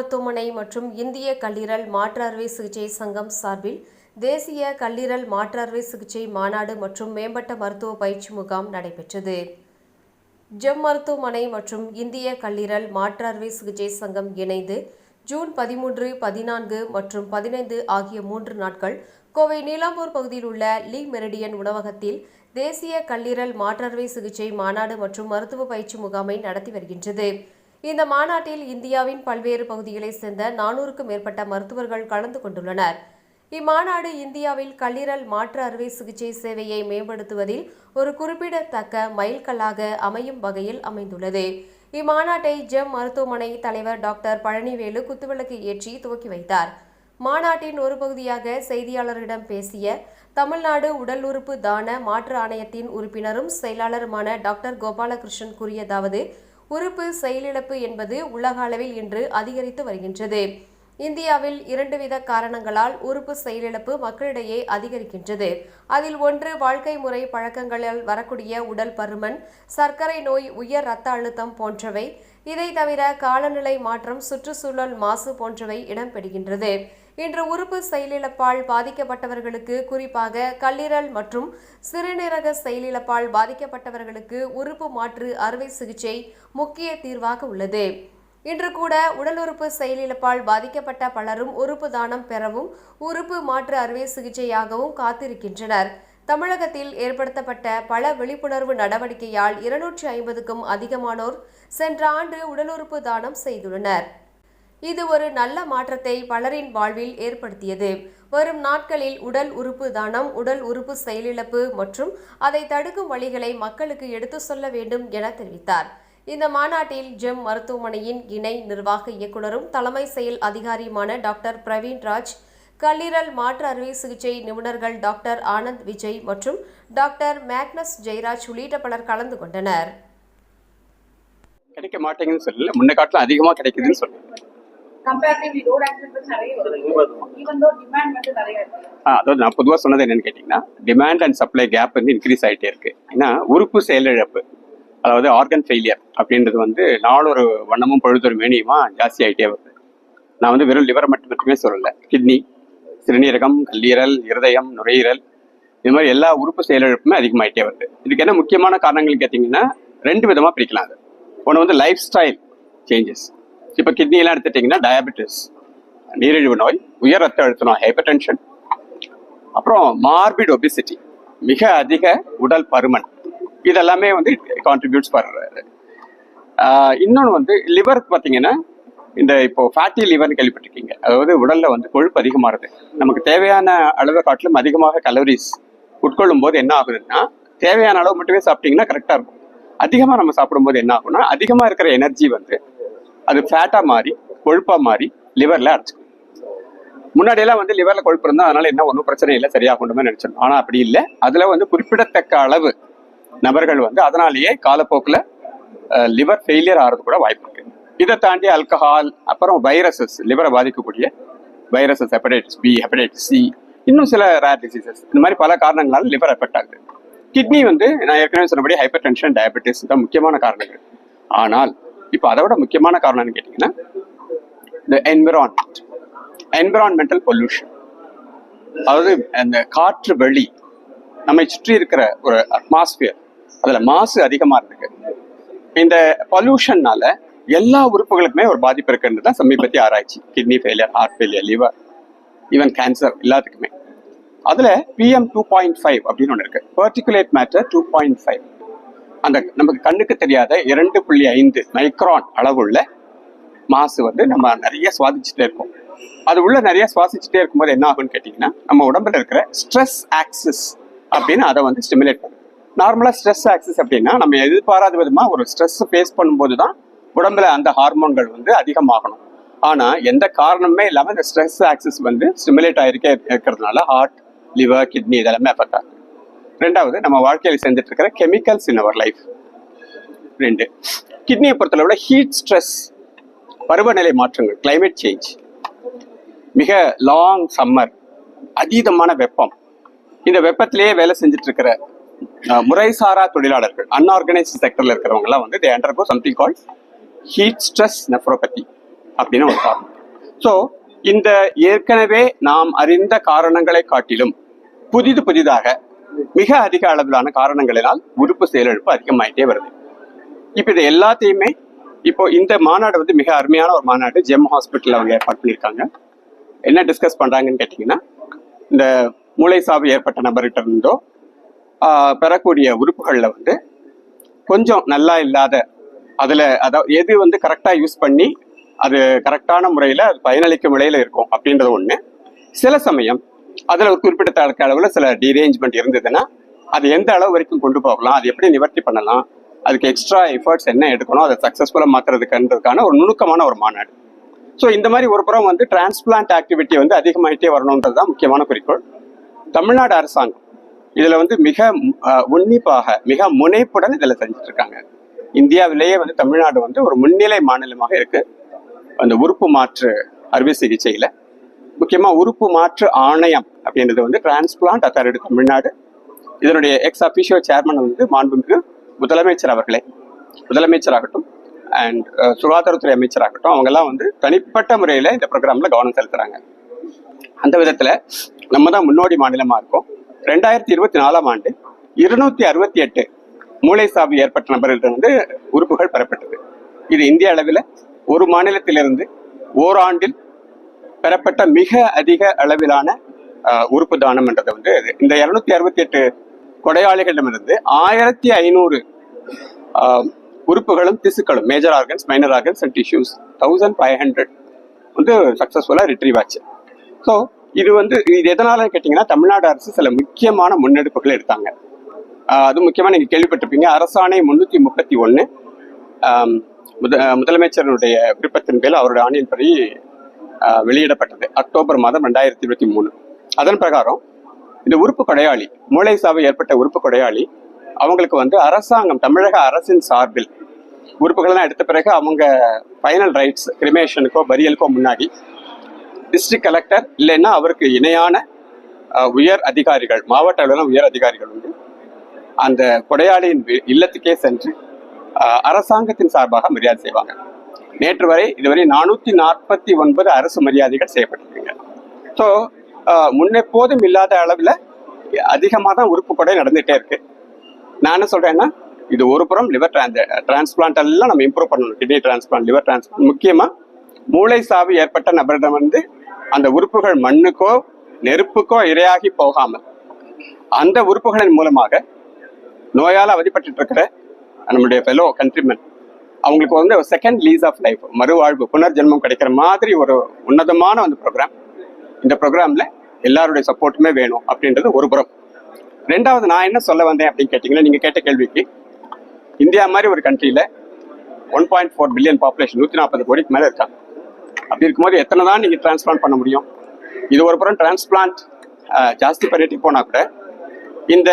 மருத்துவமனை மற்றும் இந்திய கல்லீரல் மாற்று அறுவை சிகிச்சை சங்கம் சார்பில் தேசிய கல்லீரல் மாற்று அறுவை சிகிச்சை மாநாடு மற்றும் மேம்பட்ட மருத்துவ பயிற்சி முகாம் நடைபெற்றது. ஜெம் மருத்துவமனை மற்றும் இந்திய கல்லீரல் மாற்று அறுவை சிகிச்சை சங்கம் இணைந்து ஜூன் பதிமூன்று பதினான்கு மற்றும் பதினைந்து ஆகிய மூன்று நாட்கள் கோவை நீலாம்பூர் பகுதியில் உள்ள லீ மெரிடியன் உணவகத்தில் தேசிய கல்லீரல் மாற்றறுவை சிகிச்சை மாநாடு மற்றும் மருத்துவ பயிற்சி முகாமை நடத்தி வருகின்றது. இந்த மாநாட்டில் இந்தியாவின் பல்வேறு பகுதிகளைச் சேர்ந்த நானூறுக்கும் மேற்பட்ட மருத்துவர்கள் கலந்து கொண்டுள்ளனர். இம்மாநாடு இந்தியாவில் கல்லீரல் மாற்று அறுவை சிகிச்சை சேவையை மேம்படுத்துவதில் ஒரு குறிப்பிடத்தக்க மைல்கல்லாக அமையும் வகையில் அமைந்துள்ளது. இம்மாநாட்டை ஜெம் மருத்துவமனை தலைவர் டாக்டர் பழனிவேலு குத்துவிளக்கு ஏற்றி துவக்கி வைத்தார். மாநாட்டின் ஒரு பகுதியாக செய்தியாளர்களிடம் பேசிய தமிழ்நாடு உடல் உறுப்பு தான மாற்று ஆணையத்தின் உறுப்பினரும் செயலாளருமான டாக்டர் கோபாலகிருஷ்ணன் கூறியதாவது உறுப்பு செயலிழப்பு என்பது உலக அளவில் இன்று அதிகரித்து வருகின்றது. இந்தியாவில் இரண்டு வித காரணங்களால் உறுப்பு செயலிழப்பு மக்களிடையே அதிகரிக்கின்றது. அதில் ஒன்று வாழ்க்கை முறை பழக்கங்களால் வரக்கூடிய உடல் பருமன் சர்க்கரை நோய் உயர் இரத்த அழுத்தம் போன்றவை. இதை தவிர காலநிலை மாற்றம் சுற்றுச்சூழல் மாசு போன்றவை இடம்பெறுகின்றது. இன்று உறுப்பு செயலிழப்பால் பாதிக்கப்பட்டவர்களுக்கு குறிப்பாக கல்லீரல் மற்றும் சிறுநீரக செயலிழப்பால் பாதிக்கப்பட்டவர்களுக்கு உறுப்பு மாற்று அறுவை சிகிச்சை முக்கிய தீர்வாக உள்ளது. இன்று கூட உடல் உறுப்பு செயலிழப்பால் பாதிக்கப்பட்ட பலரும் உறுப்பு தானம் பெறவும் உறுப்பு மாற்று அறுவை சிகிச்சையாகவும் காத்திருக்கின்றனர். தமிழகத்தில் ஏற்படுத்தப்பட்ட பல விழிப்புணர்வு நடவடிக்கையால் இருநூற்றி ஐம்பதுக்கும் அதிகமானோர் சென்ற ஆண்டு உடல் உறுப்பு தானம் செய்துள்ளனர். இது ஒரு நல்ல மாற்றத்தை பலரின் வாழ்வில் ஏற்படுத்தியது. வரும் நாட்களில் உடல் உறுப்பு தானம் உடல் உறுப்பு செயலிழப்பு மற்றும் அதை தடுக்கும் வழிகளை மக்களுக்கு எடுத்து சொல்ல வேண்டும் என தெரிவித்தார். இந்த மாநாட்டில் ஜெம் மருத்துவமனையின் இணை நிர்வாக இயக்குனரும் தலைமை செயல் அதிகாரியுமான டாக்டர் பிரவீன் ராஜ் கல்லீரல் மாற்று அறுவை சிகிச்சை நிபுணர்கள் டாக்டர் ஆனந்த் விஜய் மற்றும் டாக்டர் மேக்னஸ் ஜெயராஜ் உள்ளிட்ட பலர் கலந்து கொண்டனர். கிடைக்க மாட்டேங்குதுன்னு சொல்லல. முன்ன காட்டில் அதிகமாக கிடைக்குதுன்னு சொல்லல கம்பேரிட்டிவ்லி ரோட் ஆக்சிடென்ட்ஸ் நிறைய வருது ஈவன் தோ டிமாண்ட் வந்து நிறைய இருக்கு. ஆ, அதாவது நான் பொதுவாக சொன்னது என்னன்னு கேட்டிங்கன்னா டிமாண்ட் அண்ட் சப்ளை கேப் வந்து இன்க்ரீஸ் ஆகிட்டே இருக்கு. ஏன்னா உறுப்பு செயலிழப்பு அதாவது ஆர்கன் ஃபெயிலியர் அப்படின்றது வந்து நாளொரு வண்ணமும் பொழுதொரு மேனியுமா ஜாஸ்தி ஆகிட்டே வருது. நான் வந்து வெறும் லிவரை மட்டும் மட்டுமே சொல்லலை. கிட்னி சிறுநீரகம் கல்லீரல் இருதயம் நுரையீரல் இது மாதிரி எல்லா உறுப்பு செயலிழப்புமே அதிகமாயிட்டே வருது. இதுக்கு என்ன முக்கியமான காரணங்கள் கேட்டிங்கன்னா ரெண்டு விதமாக பிரிக்கலாம் அது. ஒன்று வந்து லைஃப் ஸ்டைல் சேஞ்சஸ் இப்போ கிட்னியெல்லாம் எடுத்துட்டிங்கன்னா டயபெட்டிஸ் நீரிழிவு நோய் உயர் ரத்த அழுத்த நோய் ஹைப்பர் டென்ஷன் அப்புறம் மார்பிட் ஒபிசிட்டி மிக அதிக உடல் பருமன். இதெல்லாமே வந்து கான்ட்ரிபியூட்ஸ் பண்ணுறாரு இன்னொன்று வந்து லிவருக்கு பார்த்தீங்கன்னா இந்த இப்போ ஃபேட்டி லிவர்னு கேள்விப்பட்டிருக்கீங்க. அதாவது உடலில் வந்து கொழுப்பு அதிகமாகுது. நமக்கு தேவையான அளவை காட்டிலும் அதிகமாக கலோரிஸ் உட்கொள்ளும் போது என்ன ஆகுதுன்னா தேவையான அளவு மட்டுமே சாப்பிட்டீங்கன்னா கரெக்டாக இருக்கும். அதிகமாக நம்ம சாப்பிடும்போது என்ன ஆகும்னா அதிகமாக இருக்கிற எனர்ஜி வந்து அது ஃபேட்டாக மாறி கொழுப்பாக மாறி லிவரில் அடைச்சிக்கும் முன்னாடியெல்லாம் வந்து லிவரில் கொழுப்பு இருந்தால் அதனால என்ன ஒன்றும் பிரச்சனை இல்லை சரியாகும்னு நினைச்சோம். ஆனால் அப்படி இல்லை. அதில் வந்து குறிப்பிடத்தக்க அளவு நபர்கள் வந்து அதனாலேயே காலப்போக்கில் லிவர் ஃபெயிலியர் ஆகிறது கூட வாய்ப்பு இருக்கு. இதை தாண்டி அல்கஹால் அப்புறம் வைரசஸ் லிவரை பாதிக்கக்கூடிய viruses hepatitis B hepatitis C இன்னும் சில ரேர் டிசீசஸ் இந்த மாதிரி பல காரணங்களால் லிவர் எஃபெக்ட் ஆகுது. கிட்னி வந்து நான் ஏற்கனவே சொன்னபடி ஹைப்பர் டென்ஷன் டயபெட்டிஸ் தான் முக்கியமான காரணங்கள். ஆனால் இப்போ அதை விட முக்கியமான காரணம்னு கேட்டிங்கன்னா இந்த என்விரான்மெண்ட் என்விரான்மெண்டல் பொல்யூஷன் அதாவது அந்த காற்று வெளி நம்மை சுற்றி இருக்கிற ஒரு அட்மாஸ்பியர் அதில் மாசு அதிகமாக இருக்கு. இந்த பொல்யூஷன்னால எல்லா உறுப்புகளுக்குமே ஒரு பாதிப்பு இருக்குன்றது தான் சமீபத்திய ஆராய்ச்சி. Kidney failure heart failure liver even cancer எல்லாத்துக்குமே. அதில் பிஎம் டூ பாயிண்ட் ஃபைவ் அப்படின்னு ஒன்று இருக்கு. Particulate matter two point five அந்த நமக்கு கண்ணுக்கு தெரியாத இரண்டு புள்ளி ஐந்து மைக்ரான் அளவுள்ள மாசு வந்து நம்ம நிறைய சுவாசிச்சுட்டே இருக்கோம். அது உள்ள நிறைய சுவாசிச்சுட்டே இருக்கும்போது என்ன ஆகும்னு கேட்டிங்கன்னா நம்ம உடம்புல இருக்கிற ஸ்ட்ரெஸ் ஆக்சிஸ் அப்படின்னு அதை வந்து ஸ்டிமுலேட் பண்ணும். நார்மலாக ஸ்ட்ரெஸ் ஆக்சிஸ் அப்படின்னா நம்ம எதிர்பாராத விதமாக ஒரு ஸ்ட்ரெஸ் ஃபேஸ் பண்ணும்போது தான் உடம்புல அந்த ஹார்மோன்கள் வந்து அதிகமாகணும். ஆனால் எந்த காரணமே இல்லாமல் இந்த ஸ்ட்ரெஸ் ஆக்சிஸ் வந்து ஸ்டிமுலேட் ஆகிருக்கே இருக்கிறதுனால ஹார்ட் லிவர் கிட்னி இதெல்லாமே அஃபெக்ட் ஆகுது. ரெண்டாவது நம்ம வாழ்க்கையில் செஞ்சுட்டு இருக்கிற கெமிக்கல்ஸ் இன் அவர் லைஃப் ரெண்டு கிட்னியை பொறுத்தளவில் ஹீட் ஸ்ட்ரெஸ் பருவநிலை மாற்றங்கள் கிளைமேட் சேஞ்ச் மிக லாங் சம்மர் அதீதமான வெப்பம். இந்த வெப்பத்திலேயே வேலை செஞ்சுட்டு இருக்கிற முறைசாரா தொழிலாளர்கள் அன்ஆர்கனைஸ்ட் செக்டர்ல இருக்கிறவங்க எல்லாம் வந்து they undergo something call heat stress nephropathy அப்படின்னு ஒரு காரணம். ஸோ இந்த ஏற்கனவே நாம் அறிந்த காரணங்களை காட்டிலும் புதிது புதிதாக மிக அதிக அளவிலான காரணங்களினால் உறுப்பு செயலிழப்பு அதிகமாயிட்டே வருது. இப்போ இது எல்லாத்தையுமே இப்போ இந்த மாநாடு வந்து மிக அருமையான ஒரு மாநாடு ஜெம் ஹாஸ்பிட்டலில் அவங்க ஏற்பாடு பண்ணியிருக்காங்க. என்ன டிஸ்கஸ் பண்றாங்கன்னு கேட்டிங்கன்னா இந்த மூளை சாவு ஏற்பட்ட நபர்கிட்ட இருந்தோ ஆஹ், பெறக்கூடிய உறுப்புகளில் வந்து கொஞ்சம் நல்லா இல்லாத அதில் அதாவது எது வந்து கரெக்டாக யூஸ் பண்ணி அது கரெக்டான முறையில் அது பயனளிக்கும் விலையில் இருக்கும் அப்படின்றது ஒன்று சில சமயம் அதில் ஒரு குறிப்பிடத்தக்க அளவில் சில டிரேஞ்ச்மெண்ட் இருந்ததுன்னா அது எந்த அளவு வரைக்கும் கொண்டு போகலாம் அது எப்படி நிவர்த்தி பண்ணலாம் அதுக்கு எக்ஸ்ட்ரா எஃபர்ட்ஸ் என்ன எடுக்கணும் அதை சக்ஸஸ்ஃபுல்லாக மாற்றுறதுக்குன்றதுக்கான ஒரு நுணுக்கமான ஒரு மாநாடு. ஸோ இந்த மாதிரி ஒரு புறம் வந்து டிரான்ஸ்பிளான்ட் ஆக்டிவிட்டி வந்து அதிகமாகிட்டே வரணுன்றது தான் முக்கியமான குறிக்கோள். தமிழ்நாடு அரசாங்கம் இதில் வந்து மிக உன்னிப்பாக மிக முனைப்புடன் இதில் செஞ்சுட்டு இருக்காங்க இந்தியாவிலேயே வந்து தமிழ்நாடு வந்து ஒரு முன்னிலை மாநிலமாக இருக்கு. அந்த உறுப்பு மாற்று அறுவை சிகிச்சையில். முக்கியமாக உறுப்பு மாற்று ஆணையம் அப்படின்றது வந்து டிரான்ஸ்பிளான்ட் அத்தாரிட்டி தமிழ்நாடு இதனுடைய எக்ஸ் அபிஷியோ சேர்மன் வந்து மாண்புமிகு முதலமைச்சர் அவர்களே. முதலமைச்சராகட்டும் அண்ட் uh, சுகாதாரத்துறை அமைச்சராகட்டும் அவங்கெல்லாம் வந்து தனிப்பட்ட முறையில் இந்த ப்ரோக்ராம்ல கவனம் செலுத்துறாங்க. அந்த விதத்துல நம்ம தான் முன்னோடி மாநிலமா இருக்கோம். ரெண்டாயிரத்தி இருபத்தி நாலாம் ஆண்டு இருநூத்தி அறுபத்தி எட்டு மூளை சாவு ஏற்பட்ட நபர்களிடம் உறுப்புகள் பெறப்பட்டது. இது இந்திய அளவில் ஒரு மாநிலத்திலிருந்து ஓராண்டில் பெறப்பட்ட மிக அதிக அளவிலான உறுப்பு தானம் என்றது வந்து இது. இந்த இருநூத்தி அறுபத்தி எட்டு கொடையாளிகளிடமிருந்து ஆயிரத்தி ஐநூறு உறுப்புகளும் திசுக்களும் major organs minor organs and tissues thousand five hundred வந்து சக்ஸஸ்ஃபுல்லாக ரிட்ரீவ் ஆச்சு. ஸோ இது வந்து இது எதனால கேட்டிங்கன்னா தமிழ்நாடு அரசு சில முக்கியமான முன்னெடுப்புகள் எடுத்தாங்க. அது முக்கியமாக நீங்கள் கேள்விப்பட்டிருப்பீங்க. அரசாணை முன்னூற்றி முப்பத்தி ஒன்று முத முதலமைச்சருடைய விருப்பத்தின் பேரில் அவருடைய ஆணையின்படி வெளியிடப்பட்டது. அக்டோபர் மாதம் ரெண்டாயிரத்தி இருபத்தி மூணு. அதன் பிரகாரம் இந்த உறுப்பு கொடையாளி மூளை சாவு ஏற்பட்ட உறுப்பு கொடையாளி அவங்களுக்கு வந்து அரசாங்கம் தமிழக அரசின் சார்பில் உறுப்புகள்லாம் எடுத்த பிறகு அவங்க ஃபைனல் ரைட்ஸ் கிரிமேஷனுக்கோ பரியலுக்கோ முன்னாடி டிஸ்ட்ரிக்ட் கலெக்டர் இல்லைன்னா அவருக்கு இணையான உயர் அதிகாரிகள் மாவட்ட அளவில் உயர் அதிகாரிகள் உண்டு அந்த கொடையாளியின் இல்லத்துக்கே சென்று அரசாங்கத்தின் சார்பாக மரியாதை செய்வாங்க. நேற்று வரை இதுவரை நானூற்றி நாற்பத்தி ஒன்பது அரசு மரியாதைகள் செய்யப்பட்டிருக்குங்க. ஸோ முன்னெப்போதும் இல்லாத அளவில் அதிகமாக தான் உறுப்பு கொடை நடந்துகிட்டே இருக்கு. நான் என்ன சொல்றேன்னா இது ஒரு புறம் லிவர் டிரான்ஸ்பிளான்ட் எல்லாம் நம்ம இம்ப்ரூவ் பண்ணணும். கிட்னி டிரான்ஸ்பிளான்ட் லிவர் டிரான்ஸ்பிளான்ட் முக்கியமா மூளை சாவு ஏற்பட்ட நபரிடம் வந்து அந்த உறுப்புகள் மண்ணுக்கோ நெருப்புக்கோ இரையாகி போகாமல் அந்த உறுப்புகளின் மூலமாக நோயால் அவதிப்பட்டு இருக்கிற நம்முடைய ஃபெலோ கண்ட்ரிமென் அவங்களுக்கு வந்து செகண்ட் லீஸ் ஆஃப் லைஃப் மறுவாழ்வு புனர்ஜென்மம் கிடைக்கிற மாதிரி ஒரு உன்னதமான அந்த ப்ரோக்ராம் இந்த ப்ரோக்ராமில் எல்லாருடைய சப்போர்ட்டுமே வேணும் அப்படின்றது ஒரு புறம். ரெண்டாவது நான் என்ன சொல்ல வந்தேன் அப்படின்னு கேட்டிங்கன்னா நீங்கள் கேட்ட கேள்விக்கு இந்தியா மாதிரி ஒரு கண்ட்ரியில் one point four billion population நூற்றி நாற்பது கோடிக்கு மேலே இருக்காங்க அப்படி இருக்கும்போது எத்தனை தான் நீங்கள் டிரான்ஸ்பிளான்ட் பண்ண முடியும்? இது ஒரு புறம் டிரான்ஸ்பிளான்ட் ஜாஸ்தி பண்ணிட்டு போனால் கூட இந்த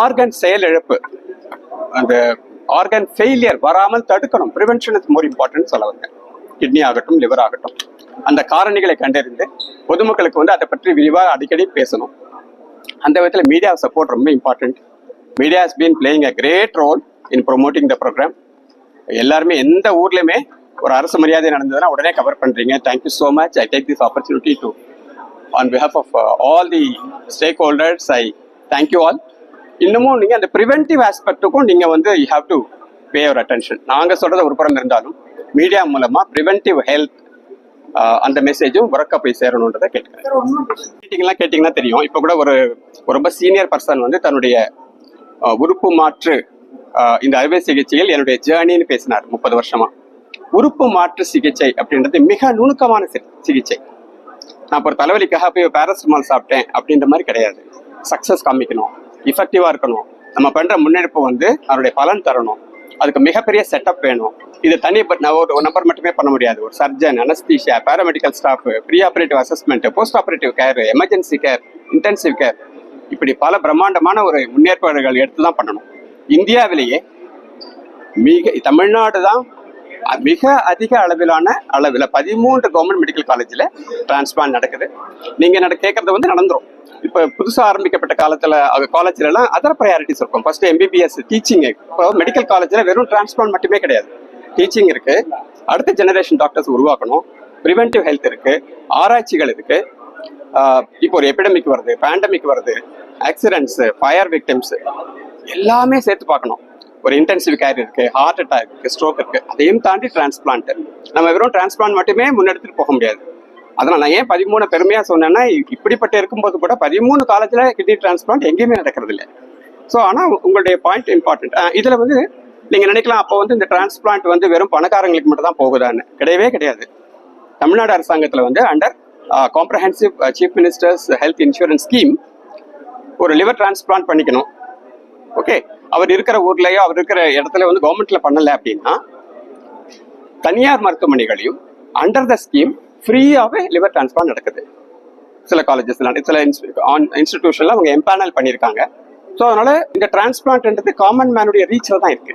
ஆர்கன் செயலிழப்பு அந்த ஆர்கன் ஃபெயிலியர் வராமல் தடுக்கணும். ப்ரிவென்ஷன் இஸ் மோர் இம்பார்ட்டன்ட் சொல்ல வந்தேன். கிட்னி ஆகட்டும் லிவர் ஆகட்டும். அந்த காரணிகளை கண்டறிந்து பொதுமக்களுக்கு வந்து அதை பற்றி விரிவாக அடிக்கடி பேசணும். அந்த விதத்தில் மீடியா சப்போர்ட் ரொம்ப important media has been playing a great role in promoting the programme எல்லாருமே எந்த ஊர்லேயுமே ஒரு அரசு மரியாதை நடந்ததுன்னா உடனே கவர் பண்ணுறீங்க thank you so much I take this opportunity to on behalf of all the stakeholders I thank you all இன்னமும் நீங்கள் அந்த ப்ரிவென்டிவ் ஆஸ்பெக்ட்டுக்கும் நீங்கள் வந்து you have to pay your attention நாங்கள் சொல்கிறத ஒரு புறம் இருந்தாலும் மீடியா மூலமாக ப்ரிவென்டிவ் ஹெல்த் அந்த மெசேஜும் உறக்க போய் சேரணுன்றதை ஒன்றும் மீட்டிங்லாம் கேட்டிங்கன்னா தெரியும். இப்போ கூட ஒரு ரொம்ப சீனியர் பர்சன் வந்து தன்னுடைய உறுப்பு மாற்று இந்த அறுவை சிகிச்சையில் என்னுடைய ஜேர்னின்னு பேசினார் முப்பது வருஷமா. உறுப்பு மாற்று சிகிச்சை அப்படின்றது மிக நுணுக்கமான சிகிச்சை. நான் இப்போ ஒரு தலைவலிக்காக போய் பேரஸ்டமால் சாப்பிட்டேன் அப்படின்ற மாதிரி கிடையாது. சக்ஸஸ் காமிக்கணும். இஃபெக்டிவாக இருக்கணும். நம்ம பண்ணுற முன்னெடுப்பு வந்து அதனுடைய பலன் தரணும். அதுக்கு மிகப்பெரிய செட்டப் வேணும். இது தனி பட் நான் ஒரு நம்பர் மட்டுமே பண்ண முடியாது. ஒரு surgeon anaesthesia paramedical staff pre operative assessment post operative care emergency care intensive care இப்படி பல பிரம்மாண்டமான ஒரு முன்னேற்பாடுகள் எடுத்து தான் பண்ணணும். இந்தியாவிலேயே மிக தமிழ்நாடு தான் மிக அதிக அளவிலான அளவில் பதிமூன்று கவர்மெண்ட் மெடிக்கல் காலேஜில் டிரான்ஸ்பிளான் நடக்குது. நீங்கள் நட கேட்குறது வந்து நடந்துரும். இப்போ புதுசாக ஆரம்பிக்கப்பட்ட காலத்தில் காலேஜ்லலாம் அதர் ப்ரையாரிட்டிஸ் இருக்கும். ஃபர்ஸ்ட் எம்பிபிஎஸ் டீச்சிங் இப்போ மெடிக்கல் காலேஜில் வெறும் டிரான்ஸ்பிளான் மட்டுமே கிடையாது. டீச்சிங் இருக்கு. அடுத்த ஜெனரேஷன் டாக்டர்ஸ் உருவாக்கணும். ப்ரிவென்டிவ் ஹெல்த் இருக்கு. ஆராய்ச்சிகள் இருக்கு. இப்போ ஒரு எபிடமிக் வருது பேண்டமிக் வருது ஆக்சிடென்ட்ஸ் ஃபயர் விக்டிம்ஸ் எல்லாமே சேர்த்து பார்க்கணும். ஒரு இன்டென்சிவ் கேர் இருக்கு ஹார்ட் அட்டாக் இருக்கு ஸ்ட்ரோக் இருக்கு. அதையும் தாண்டி டிரான்ஸ்பிளான்ட் நம்ம வெறும் டிரான்ஸ்பிளான்ட் மட்டுமே முன்னெடுத்துட்டு போக முடியாது. அதனால் நான் ஏன் பதிமூணு பெருமையாக சொன்னேன்னா இப்படிப்பட்ட இருக்கும்போது கூட பதிமூணு காலத்தில் கிட்னி டிரான்ஸ்பிளான்ட் எங்கேயுமே நடக்கிறது இல்லை ஸோ ஆனால் உங்களுடைய பாயிண்ட் இம்பார்ட்டன்ட் இதில் வந்து நீங்க நினைக்கலாம் அப்போ வந்து இந்த டிரான்ஸ்பிளான்ட் வந்து வெறும் பணக்காரங்களுக்கு மட்டும் தான் போகுதான்னு. கிடையவே கிடையாது. தமிழ்நாடு அரசாங்கத்தில் வந்து under comprehensive chief ministers health insurance scheme ஒரு லிவர் டிரான்ஸ்பிளான்ட் பண்ணிக்கணும். ஓகே அவர் இருக்கிற ஊர்லயோ அவர் இருக்கிற இடத்துல வந்து கவர்மெண்ட்ல பண்ணல அப்படின்னா தனியார் மருத்துவமனைகளையும் அண்டர் த ஸ்கீம் ஃப்ரீயாகவே லிவர் டிரான்ஸ்பிளான்ட் நடக்குது. சில காலேஜஸ்ல சில இன்ஸ்டிடியூஷன்ல அவங்க எம்பேனல் பண்ணியிருக்காங்க ஸோ அதனால இந்த டிரான்ஸ்பிளான்ட்ன்றது காமன் மேனுடைய ரீச்சில் தான் இருக்கு.